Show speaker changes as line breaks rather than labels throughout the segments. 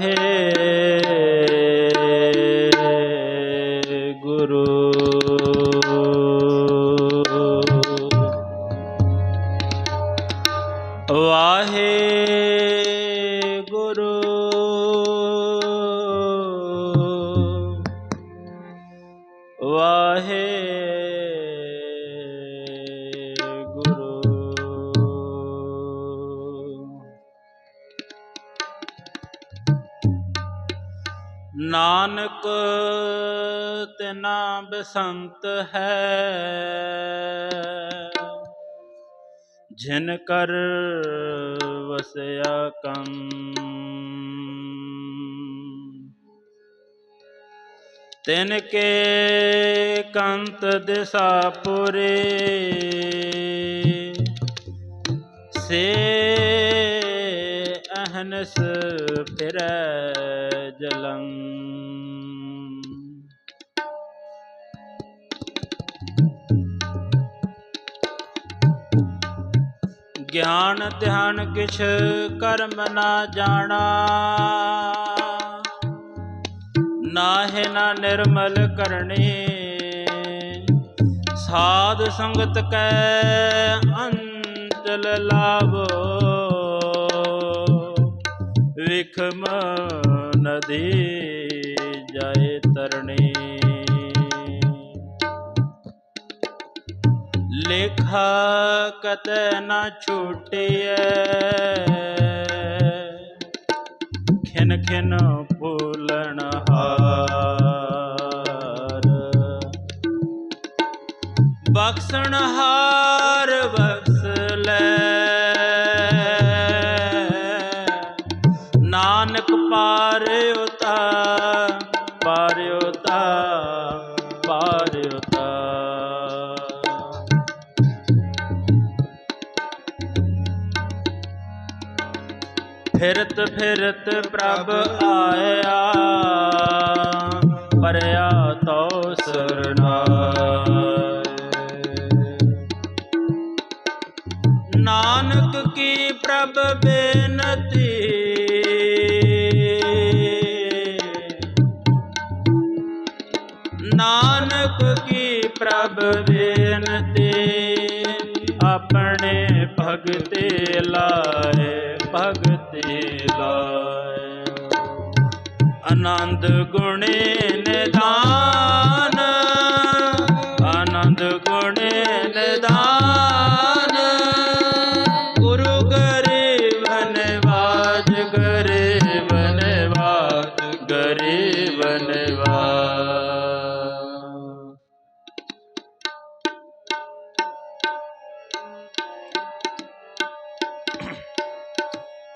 ਹੈ ਨਾਨਕ ਤਿਨਾ ਬਸੰਤ ਹੈ। ਜਿਨ ਕਰ ਵਸਿਆ ਕੰਨ। ਤਿਨ ਕੇ ਕੰਤ ਦਿਸਾਪੁਰੇ ਸੇ ਅਹਨਸ ਫਿਰੈ ਜਲੰ। ਗਿਆਨ ਧਿਆਨ ਕਿਛ ਕਰਮ ਨਾ ਜਾਣਾ। ਨਾਹਿ ਨਾ ਨਿਰਮਲ ਕਰਨੀ। ਸਾਧ ਸੰਗਤ ਕੈ ਅੰਚਲ ਲਾਭੋ ਵਿਖਮ ਨਦੀ ਜਾਏ ਤਰਣੀ। ਲੇਖਾ ਕਤੈ ਨਾ ਛੂਟਿਐ। ਖਿਨ ਖਿਨ ਫੂਲਣ ਹਾਰ। ਬਖਸ਼ਣ ਹਾਰ ਫਿਰਤ ਫਿਰਤ ਪ੍ਰਭ ਆਇਆ, ਪਰਿਆ ਤੋ ਸਰਨਾਏ ਨਾਨਕ ਕੀ ਪ੍ਰਭ ਬੇਨਤੀ? ਨਾਨਕ ਕੀ ਪ੍ਰਭ ਬੇਨਤੀ? ਆਪਣੇ ਭਗਤੇ ਲਾਏ। ਭਗਤੇ ਲਾਏ ਆਨੰਦ ਗੁਣੇ ਨਿਦਾਨ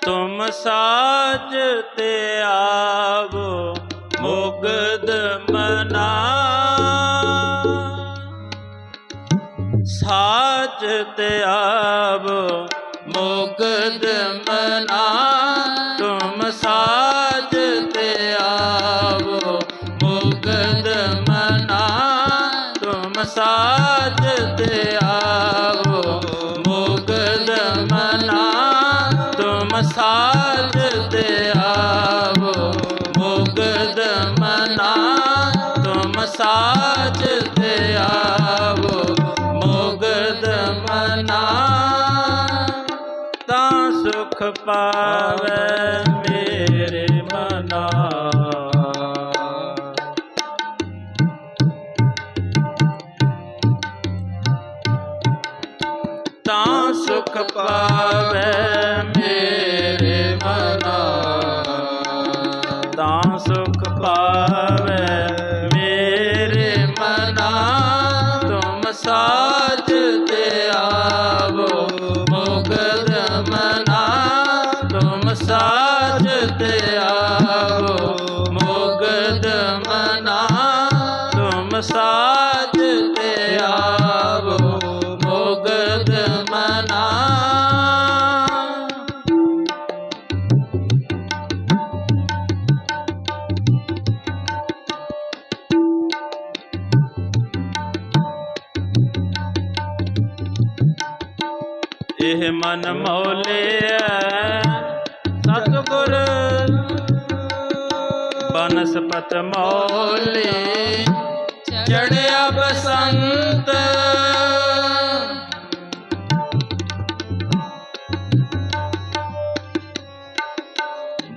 ਤੁਮ ਸਾਜ ਤੇ ਆਵੋ ਮੁਗਦ ਮਨਾ। ਸਾਜ ਤੇ ਆਵੋ ਮੁਗਦ ਮਨਾ। ਤੁਮ ਸਾਜ ਤੇ ਆਵੋ ਮੁਗਦ ਮਨਾ। ਤੁਮ ਸਾਜ ਤੇ ਸੁਖ ਪਾਵੇ। ਤੁਮ ਸਾਜ ਤੇ ਆਵੋ ਮੁਗਦ ਮਨਾ। ਤੁਮ ਸਾਜ ਆਵੋ ਮੁਗਦ ਮਨਾ। ਇਹ ਮਨ ਮੌਲਿਆ ਮੋਲ ਬਨਸਪਤ ਮੋਲੇ ਚੜਿਆ ਬਸੰਤ।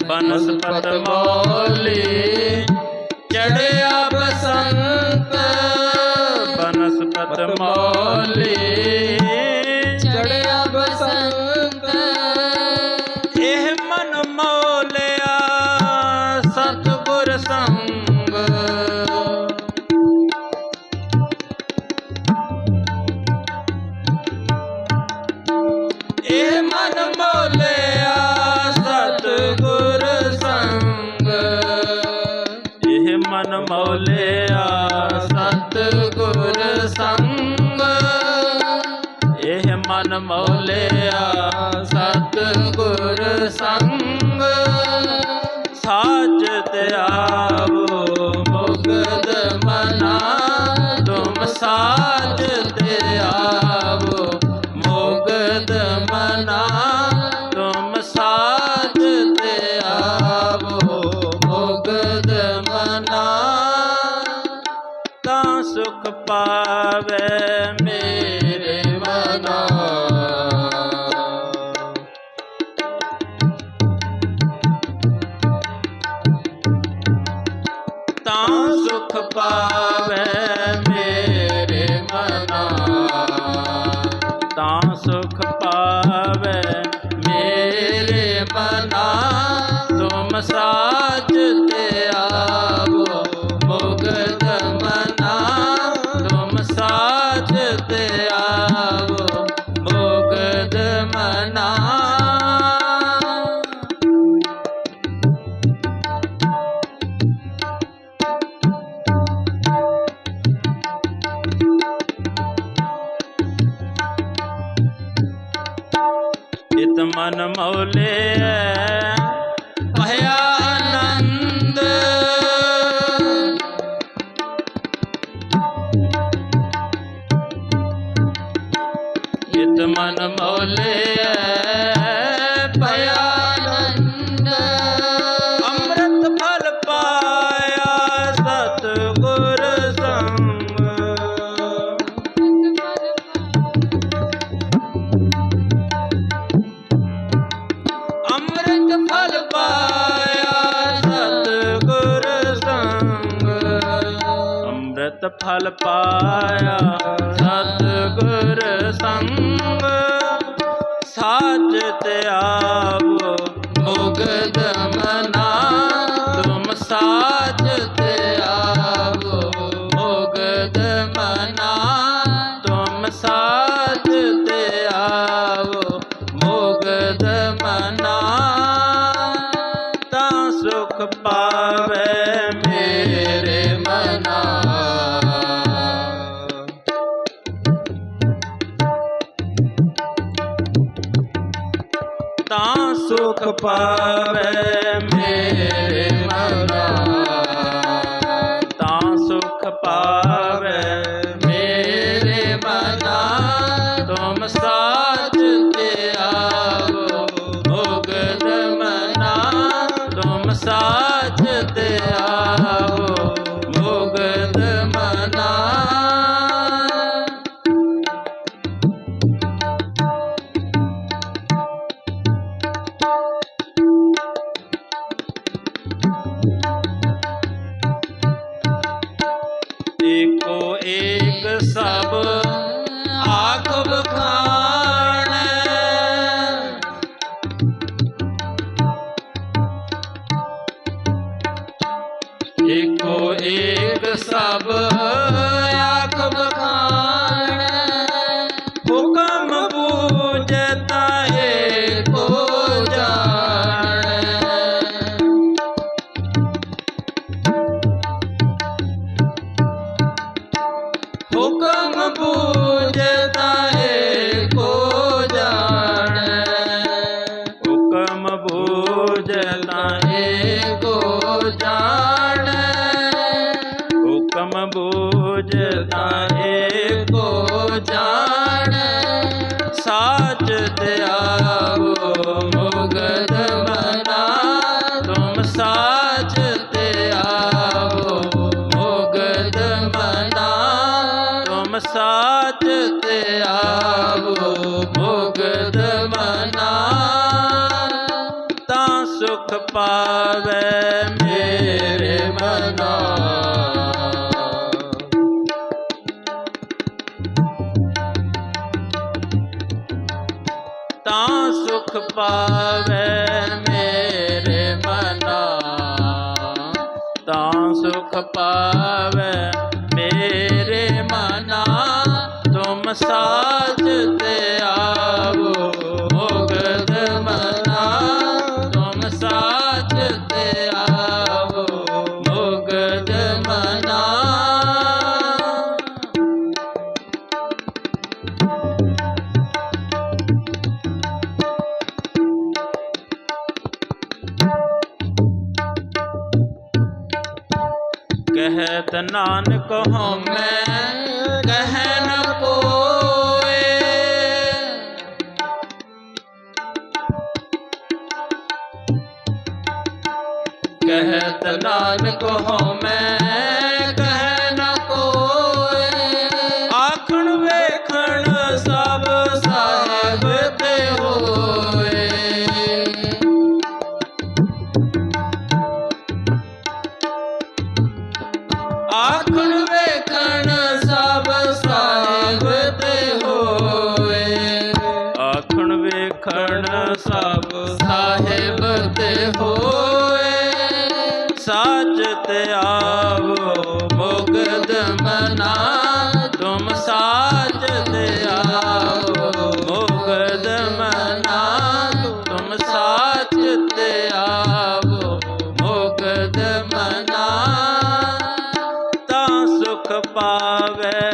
ਬਨਸਪਤ ਮੋਲੇ
ਚੜਿਆ
ਮਨ ਮੌਲਿਆ। ਸਤ ਗੁਰ ਸੰਗ। ਇਹ ਮਨ ਮੌਲਿਆ। ਸਤ ਗੁਰ ਸੰਗ। ਸਾਚ ਤੇ ਆਵੋ। ਆਵੇ ਮੇਰੇ ਮਨਾ। ਤਾਂ ਸੁਖ ਪਾਵੇ ਮੇਰੇ ਮਨਾ। ਤਾਂ ਸੁਖ ਪਾਵੇ ਮੇਰੇ ਮਨਾ। ਤੁਮ ਸਾ ਮਨ ਮੌਲੇ ਐ। ਪਾਇਆ। ਸਤ ਪਾਵੇ ਮੇਰੇ ਹੁਕਮ ਬੂਝ ਤਾਹੇ ਕੋ ਜਾਣ। ਸਾਚ ਤੇ ਆਵੋ ਮੁਗਦ ਨਾਨਕ ਹਉਮੈ ਕਹਿ ਨ ਕੋਏ ਕਹਿਤ ਨਾਨਕ ਹਉਮੈ ਸੁਖ ਪਾਵੇ।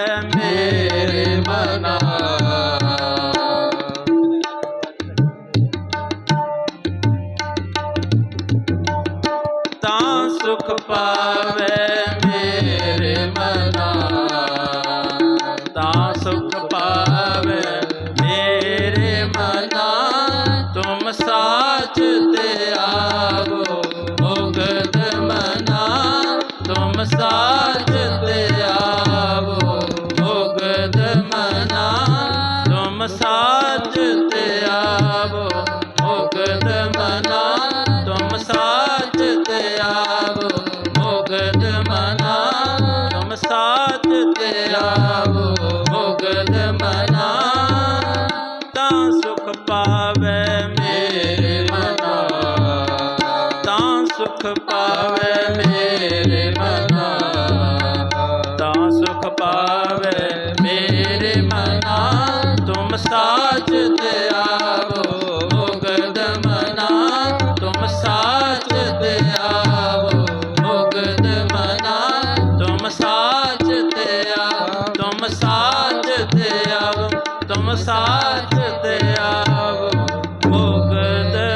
ਤੁਮ ਸਾਚ ਤੇ ਆਵੋ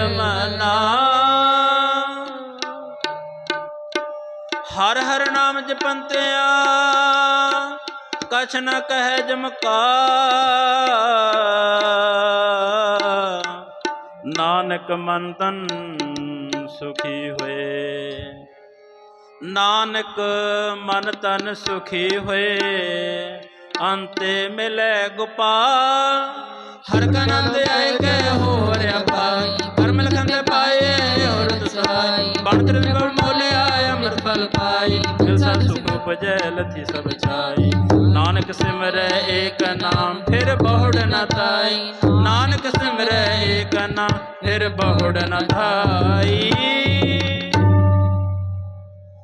ਮਨਾ। ਹਰ ਹਰ ਨਾਮ ਜਪੰਤਿਆ, ਕਛ ਨ ਕਹਿ ਜਮਕਾ। ਨਾਨਕ ਮੰਤਨ ਸੁਖੀ ਹੋਏ। ਨਾਨਕ ਮਨ ਤਨ ਸੁਖੀ ਹੋਏ। ਅੰਤੇ ਮਿਲੇ ਗੋਪਾਲ। ਹਰ ਕਾ ਆਏ ਕੈ ਹੋਰ ਪਾਈ ਕਰਮ ਲਖਨ ਪਾਏ ਔਰਤ ਸਹਾਈ। ਬਣ ਤਰ ਵਿਗੜ ਅੰਮ੍ਰਿਤ ਫਲ ਪਾਈ। ਮਿਲ ਸਾ ਸੁਖ ਉਪਜੈ ਲਥੀ ਸਭ ਛਾਈ। ਨਾਨਕ ਸਿਮਰੈ ਏਕ ਨਾਮ, ਫਿਰ ਬਹੁੜ ਨ ਤਾਈ ਨਾਨਕ ਸਿਮਰੈ ਏਕ ਨਾਮ, ਫਿਰ ਬਹੁੜ ਨ ਧਾਈ